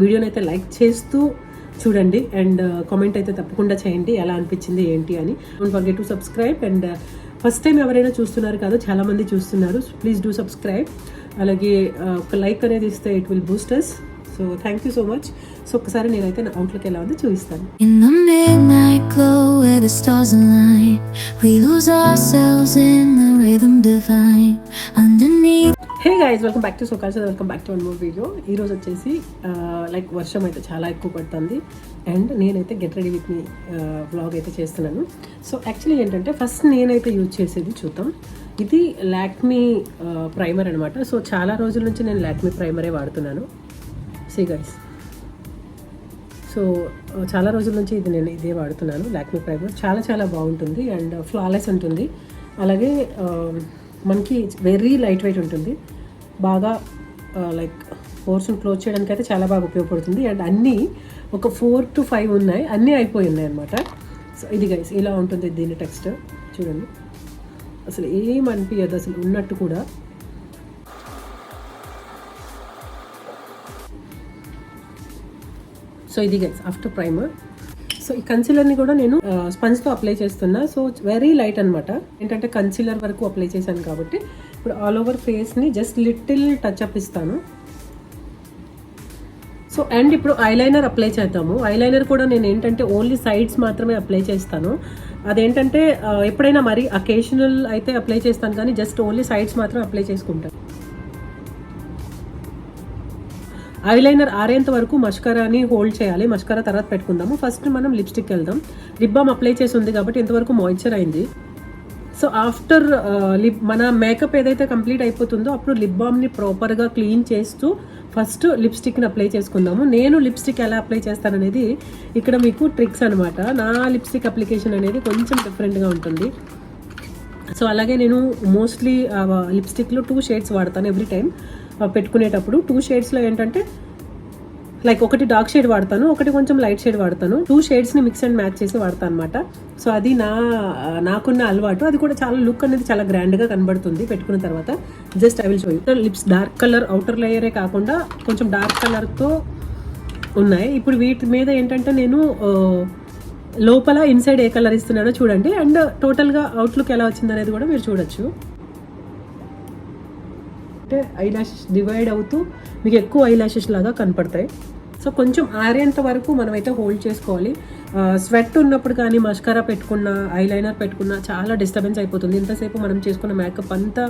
వీడియోని అయితే లైక్ చేస్తూ చూడండి అండ్ uh, కామెంట్ అయితే తప్పకుండా చేయండి. ఎలా అనిపించింది ఏంటి అని. Don't forget to subscribe and first time ఎవరైనా చూస్తున్నారు కాదు చాలామంది చూస్తున్నారు. ప్లీజ్ డూ సబ్స్క్రైబ్ అలాగే uh, ఒక లైక్ అనేది ఇస్తే it will boosters so thank you so much so ఒకసారి నేనైతే నా అవుట్లోకి ఎలా ఉందో చూపిస్తాను. In the midnight glow where the stars align, we lose ourselves in the rhythm divine. Underneath hey guys welcome back to సోకాల్స్ welcome back to one more video ఈరోజు వచ్చేసి like వర్షం అయితే చాలా ఎక్కువ పడుతుంది. అండ్ నేనైతే get ready with me vlog అయితే చేస్తున్నాను. సో యాక్చువల్లీ ఏంటంటే ఫస్ట్ నేనైతే యూజ్ చేసేది చూద్దాం. ఇది లాక్మీ ప్రైమర్ అనమాట సో చాలా రోజుల నుంచి నేను లాక్మీ ప్రైమరే వాడుతున్నాను. సి గైస్ సో చాలా రోజుల నుంచి ఇది నేను ఇదే వాడుతున్నాను లాక్మీ ప్రైమర్ చాలా చాలా బాగుంటుంది అండ్ ఫ్లాలెస్ ఉంటుంది. అలాగే మనకి వెరీ లైట్ వెయిట్ ఉంటుంది. బాగా లైక్ పోర్స్ని క్లోజ్ చేయడానికి అయితే చాలా బాగా ఉపయోగపడుతుంది. అండ్ అన్నీ ఒక ఫోర్ టు ఫైవ్ ఉన్నాయి. అన్నీ అయిపోయి ఉన్నాయి అనమాట సో ఇది గైస్ ఇలా ఉంటుంది దీని టెక్స్ట్ చూడండి. అసలు ఏం అనిపించదు అసలు ఉన్నట్టు కూడా. సో ఇది గైస్ ఆఫ్టర్ ప్రైమర్ సో ఈ కన్సిలర్ని కూడా నేను స్పంజ్తో అప్లై చేస్తున్నా. సో వెరీ లైట్ అనమాట ఏంటంటే కన్సిలర్ వరకు అప్లై చేశాను కాబట్టి ఇప్పుడు ఆల్ ఓవర్ ఫేస్ని జస్ట్ లిటిల్ టచ్ అప్ ఇస్తాను. సో అండ్ ఇప్పుడు ఐలైనర్ అప్లై చేద్దాము. ఐలైనర్ కూడా నేను ఏంటంటే ఓన్లీ సైడ్స్ మాత్రమే అప్లై చేస్తాను. అదేంటంటే ఎప్పుడైనా మరి అకేషనల్ అయితే అప్లై చేస్తాను కానీ జస్ట్ ఓన్లీ సైడ్స్ మాత్రం అప్లై చేసుకుంటాను. ఐలైనర్ ఆరేంత వరకు మస్కరాని హోల్డ్ చేయాలి. మస్కరా తర్వాత పెట్టుకుందాము. ఫస్ట్ మనం లిప్స్టిక్ వెళ్దాం. లిప్ బామ్ అప్లై చేసి ఉంది కాబట్టి ఇంతవరకు మాయిశ్చర్ అయింది. సో ఆఫ్టర్ లిప్ మన మేకప్ ఏదైతే కంప్లీట్ అయిపోతుందో అప్పుడు లిప్ బామ్ని ప్రాపర్గా క్లీన్ చేస్తూ ఫస్ట్ లిప్స్టిక్ని అప్లై చేసుకుందాము. నేను లిప్స్టిక్ ఎలా అప్లై చేస్తాననేది ఇక్కడ మీకు ట్రిక్స్ అనమాట నా లిప్స్టిక్ అప్లికేషన్ అనేది కొంచెం డిఫరెంట్గా ఉంటుంది. సో అలాగే నేను మోస్ట్లీ లిప్స్టిక్లో టూ షేడ్స్ వాడతాను ఎవ్రీ టైం uh, పెట్టుకునేటప్పుడు టూ షేడ్స్లో ఏంటంటే లైక్ ఒకటి డార్క్ షేడ్ వాడతాను ఒకటి కొంచెం లైట్ షేడ్ వాడతాను. టూ షేడ్స్ని మిక్స్ అండ్ మ్యాచ్ చేసి వాడతాను అనమాట సో అది నా నాకున్న అలవాటు. అది కూడా చాలా లుక్ అనేది చాలా గ్రాండ్గా కనబడుతుంది పెట్టుకున్న తర్వాత. Just I will show you lips dark colour outer లేయరే కాకుండా కొంచెం డార్క్ కలర్తో ఉన్నాయి. ఇప్పుడు వీటి మీద ఏంటంటే నేను లోపల ఇన్సైడ్ ఏ కలర్ ఇస్తున్నానో చూడండి. అండ్ టోటల్గా అవుట్లుక్ ఎలా వచ్చింది అనేది కూడా మీరు చూడొచ్చు. అంటే ఐ ల్యాషెస్ డివైడ్ అవుతూ మీకు ఎక్కువ ఐ ల్యాషెస్ లాగా కనపడతాయి. సో కొంచెం ఆరేంత వరకు మనమైతే హోల్డ్ చేసుకోవాలి. స్వెట్ ఉన్నప్పుడు కానీ మస్కరా పెట్టుకున్న ఐలైనర్ పెట్టుకున్న చాలా డిస్టర్బెన్స్ అయిపోతుంది. ఇంతసేపు మనం చేసుకున్న మేకప్ అంతా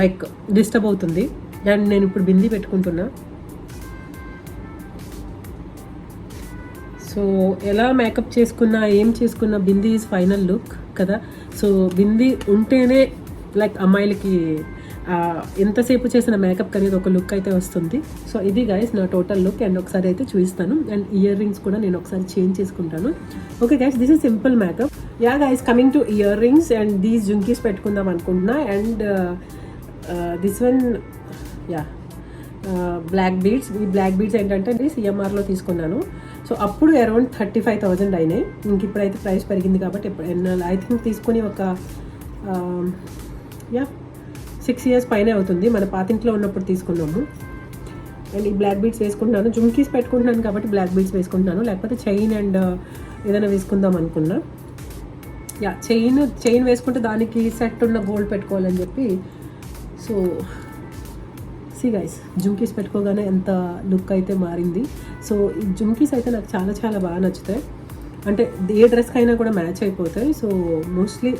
లైక్ డిస్టర్బ్ అవుతుంది. అండ్ నేను ఇప్పుడు బింది పెట్టుకుంటున్నా. సో ఎలా మేకప్ చేసుకున్నా ఏం చేసుకున్నా బింది ఈజ్ ఫైనల్ లుక్ కదా. సో బింది ఉంటేనే లైక్ అమ్మాయిలకి ఎంతసేపు చేసిన మేకప్ అనేది ఒక లుక్ అయితే వస్తుంది. సో ఇది గైస్ నా టోటల్ లుక్ అండ్ ఒకసారి అయితే చూపిస్తాను. అండ్ ఇయర్ రింగ్స్ కూడా నేను ఒకసారి చేంజ్ చేసుకుంటాను. Okay guys this is simple makeup yeah guys coming to earrings and these jhumkis పెట్టుకుందాం అనుకుంటున్నా. And this one yeah black beads ఈ బ్లాక్ బీడ్స్ ఏంటంటే సిఎంఆర్లో తీసుకున్నాను. సో అప్పుడు అరౌండ్ థర్టీ ఫైవ్ థౌజండ్ అయినాయి. ఇంక ఇప్పుడైతే ప్రైస్ పెరిగింది కాబట్టి ఐ థింక్ తీసుకుని ఒక um, యా సిక్స్ ఇయర్స్ పైనే అవుతుంది. మన పాతింట్లో ఉన్నప్పుడు తీసుకున్నాము. అండ్ ఈ బ్లాక్ బీట్స్ వేసుకుంటున్నాను. జుమ్కీస్ పెట్టుకుంటున్నాను కాబట్టి బ్లాక్ బీట్స్ వేసుకుంటున్నాను. లేకపోతే చైన్ అండ్ uh, ఏదైనా వేసుకుందాం అనుకున్నా. యా చైన్ చైన్ వేసుకుంటే దానికి సెట్ ఉన్న గోల్డ్ పెట్టుకోవాలని చెప్పి. సో సి గైస్ జుమ్కీస్ పెట్టుకోగానే ఎంత లుక్ అయితే మారింది. సో ఈ జుమ్కీస్ అయితే నాకు చాలా చాలా బాగా నచ్చుతాయి. అంటే ఏ డ్రెస్కి అయినా కూడా మ్యాచ్ అయిపోతాయి. సో మోస్ట్లీ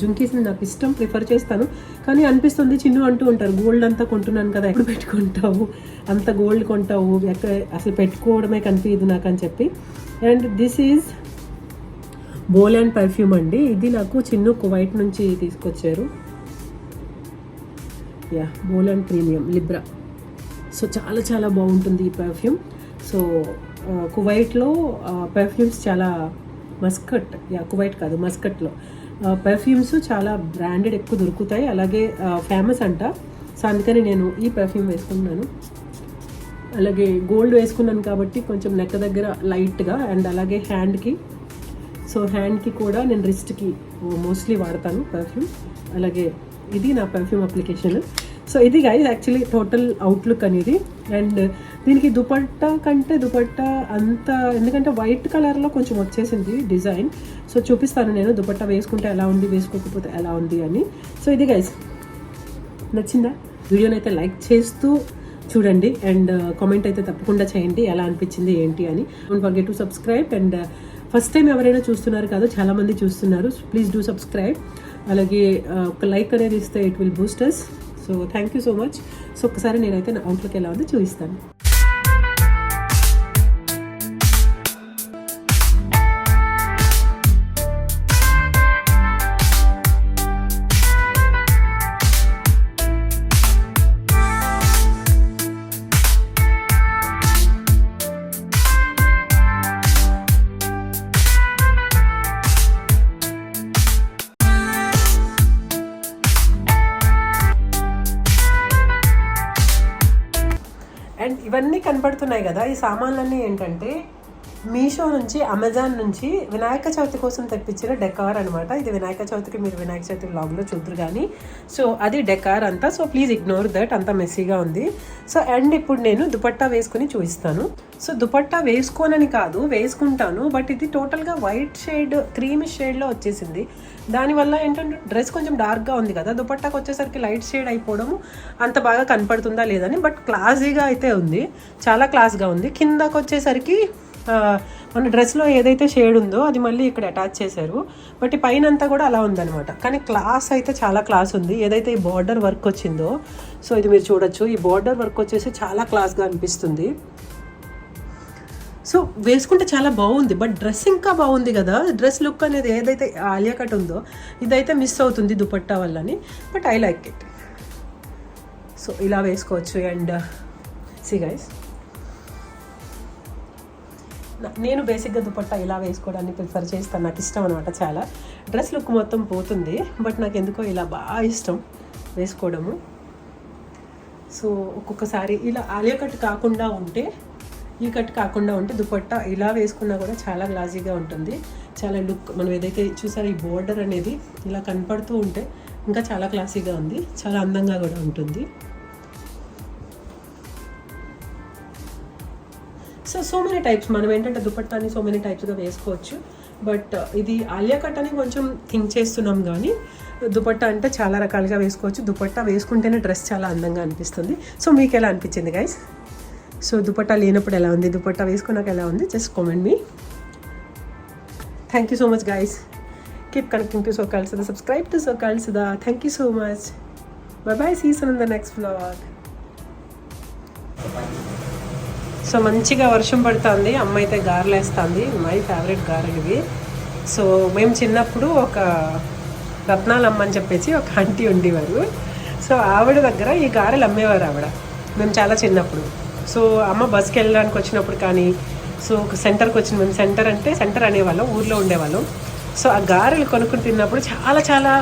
జుంకీస్ని నాకు ఇష్టం ప్రిఫర్ చేస్తాను. కానీ అనిపిస్తుంది చిన్ను అంటూ ఉంటారు గోల్డ్ అంతా కొంటున్నాను కదా ఎక్కడ పెట్టుకుంటావు? అంత గోల్డ్ కొంటావు? ఎక్కడ అసలు పెట్టుకోవడమే కనిపించదు నాకు అని చెప్పి. And this is bowl and perfume అండి. ఇది నాకు చిన్ను కువైట్ నుంచి తీసుకొచ్చారు. Yeah bowl and premium Libra so చాలా చాలా బాగుంటుంది ఈ పర్ఫ్యూమ్ సో కువైట్లో పెర్ఫ్యూమ్స్ చాలా మస్కట్ యా కువైట్ కాదు మస్కట్లో పెర్ఫ్యూమ్స్ చాలా బ్రాండెడ్ ఎక్కువ దొరుకుతాయి. అలాగే ఫేమస్ అంట. సో అందుకని నేను ఈ పెర్ఫ్యూమ్ వేసుకున్నాను. అలాగే గోల్డ్ వేసుకున్నాను కాబట్టి కొంచెం నెక్క దగ్గర లైట్గా అండ్ అలాగే హ్యాండ్కి సో హ్యాండ్కి కూడా నేను రిస్ట్కి మోస్ట్లీ వాడతాను పర్ఫ్యూమ్ అలాగే ఇది నా పర్ఫ్యూమ్ అప్లికేషన్ సో ఇది గైస్ యాక్చువల్లీ టోటల్ అవుట్లుక్ అనేది. అండ్ uh, దీనికి దుపట్టా కంటే దుపట్టా అంత ఎందుకంటే వైట్ కలర్లో కొంచెం వచ్చేసింది డిజైన్ సో చూపిస్తాను నేను దుపట్టా వేసుకుంటే ఎలా ఉంది వేసుకోకపోతే ఎలా ఉంది అని. సో ఇది గైస్ నచ్చిందా? వీడియోని అయితే లైక్ చేస్తూ చూడండి. అండ్ కామెంట్ uh, అయితే తప్పకుండా చేయండి ఎలా అనిపించింది ఏంటి అని. Don't forget to subscribe and first time ఎవరైనా చూస్తున్నారు కాదు చాలామంది చూస్తున్నారు. ప్లీజ్ డూ సబ్స్క్రైబ్ అలాగే uh, ఒక లైక్ అనేది ఇస్తే it will boosters so thank you so much so ఒకసారి నేనైతే నా అవుట్లోకి ఎలా ఉందో చూపిస్తాను. అండ్ ఇవన్నీ కనపడుతున్నాయి కదా ఈ సామాన్లన్నీ ఏంటంటే మీషో నుంచి అమెజాన్ నుంచి వినాయక చవితి కోసం తెప్పించిన డెకార్ అనమాట ఇది వినాయక చవితికి మీరు వినాయక చవితి బ్లాగ్లో చూద్దరు కానీ సో అది డెకార్ అంతా. సో ప్లీజ్ ఇగ్నోర్ దట్ అంత మెస్సీగా ఉంది. సో అండ్ ఇప్పుడు నేను దుపట్టా వేసుకుని చూపిస్తాను. సో దుపట్టా వేసుకోనని కాదు వేసుకుంటాను. బట్ ఇది టోటల్గా వైట్ షేడ్ క్రీమ్ షేడ్లో వచ్చేసింది. దానివల్ల ఏంటంటే డ్రెస్ కొంచెం డార్క్గా ఉంది కదా. దుపట్టాకు వచ్చేసరికి లైట్ షేడ్ అయిపోవడము అంత బాగా కనపడుతుందా లేదని బట్ క్లాసీగా అయితే ఉంది. చాలా క్లాస్గా ఉంది. కిందకు వచ్చేసరికి మన డ్రెస్లో ఏదైతే షేడ్ ఉందో అది మళ్ళీ ఇక్కడ అటాచ్ చేశారు. బట్ ఈ పైన అంతా కూడా అలా ఉందన్నమాట. కానీ క్లాస్ అయితే చాలా క్లాస్ ఉంది. ఏదైతే ఈ బార్డర్ వర్క్ వచ్చిందో సో ఇది మీరు చూడొచ్చు. ఈ బార్డర్ వర్క్ వచ్చేసి చాలా క్లాస్గా అనిపిస్తుంది. సో వేసుకుంటే చాలా బాగుంది. బట్ డ్రెస్ ఇంకా బాగుంది కదా. డ్రెస్ లుక్ అనేది ఏదైతే ఆలియా కట్ ఉందో ఇదైతే మిస్ అవుతుంది dupatta వల్లని. But I like it so ఇలా వేసుకోవచ్చు. అండ్ సి గైస్ నేను బేసిక్గా దుపట్టా ఇలా వేసుకోవడానికి ప్రిఫర్ చేస్తాను. నాకు ఇష్టం అనమాట చాలా. డ్రెస్ లుక్ మొత్తం పోతుంది బట్ నాకు ఎందుకో ఇలా బాగా ఇష్టం వేసుకోవడము. సో ఒక్కొక్కసారి ఇలా ఆలియా కట్ కాకుండా ఉంటే ఈ కట్ కాకుండా ఉంటే దుపట్టా ఇలా వేసుకున్నా కూడా చాలా గ్లాజీగా ఉంటుంది. చాలా లుక్ మనం ఏదైతే చూసారో ఈ బోర్డర్ అనేది ఇలా కనపడుతూ ఉంటే ఇంకా చాలా క్లాసీగా ఉంది చాలా అందంగా కూడా ఉంటుంది. సో సో మెనీ టైప్స్ మనం ఏంటంటే దుపట్టాని సో మెనీ టైప్స్గా వేసుకోవచ్చు. బట్ uh, ఇది ఆలియా కట్ అని కొంచెం థింక్ చేస్తున్నాం కానీ దుపట్టా అంటే చాలా రకాలుగా వేసుకోవచ్చు. దుపట్టా వేసుకుంటేనే డ్రెస్ చాలా అందంగా అనిపిస్తుంది. సో మీకు ఎలా అనిపించింది గైస్ సో దుపట్టా లేనప్పుడు ఎలా ఉంది? దుపట్టా వేసుకున్నాక ఎలా ఉంది? Just comment me thank you so much guys keep connecting to so Sudha subscribe to so Sudha thank you so much bye bye see soon in the next vlog so మంచిగా వర్షం పడుతుంది అమ్మ అయితే గారెలు వేస్తుంది మై ఫేవరెట్ గారెలు ఇవి so మేము చిన్నప్పుడు ఒక రత్నాలమ్మ అని చెప్పేసి ఒక ఆంటీ ఉండేవారు. సో ఆవిడ దగ్గర ఈ గారెలు అమ్మేవారు ఆవిడ మేము చాలా చిన్నప్పుడు. సో అమ్మ బస్కి వెళ్ళడానికి వచ్చినప్పుడు కానీ సో ఒక సెంటర్కి వచ్చిన మేము సెంటర్ అంటే సెంటర్ అనేవాళ్ళం ఊర్లో ఉండేవాళ్ళం. సో ఆ గారెలు కొనుక్కుని తిన్నప్పుడు చాలా చాలా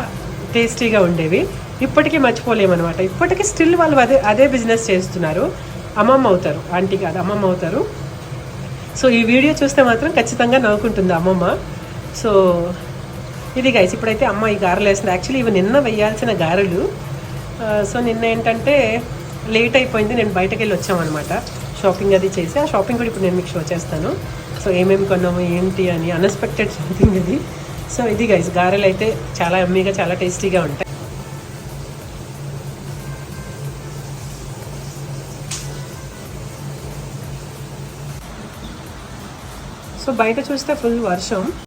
టేస్టీగా ఉండేవి. ఇప్పటికీ మర్చిపోలేమన్నమాట. ఇప్పటికీ స్టిల్ వాళ్ళు అదే అదే బిజినెస్ చేస్తున్నారు. అమ్మమ్మ అవుతారు ఆంటీ కాదు అమ్మమ్మ అవుతారు సో ఈ వీడియో చూస్తే మాత్రం ఖచ్చితంగా నవ్వుకుంటుంది అమ్మమ్మ. సో ఇది గైస్ ఇప్పుడైతే అమ్మ ఈ గారెలు వేసింది యాక్చువల్లీ ఇవి నిన్న వేయాల్సిన గారెలు. సో నిన్న ఏంటంటే లేట్ అయిపోయింది నేను బయటకు వెళ్ళి వచ్చామన్నమాట. షాపింగ్ అది చేసి ఆ షాపింగ్ కూడా ఇప్పుడు నేను మీకు షో చేస్తాను. సో ఏమేమి కొన్నాము ఏంటి అని అన్ఎక్స్పెక్టెడ్ షాపింగ్ ఇది సో ఇది గైస్ గారెలు అయితే చాలా ఎమ్మీగా చాలా టేస్టీగా ఉంటాయి. సో బయట చూస్తే ఫుల్ వర్షం.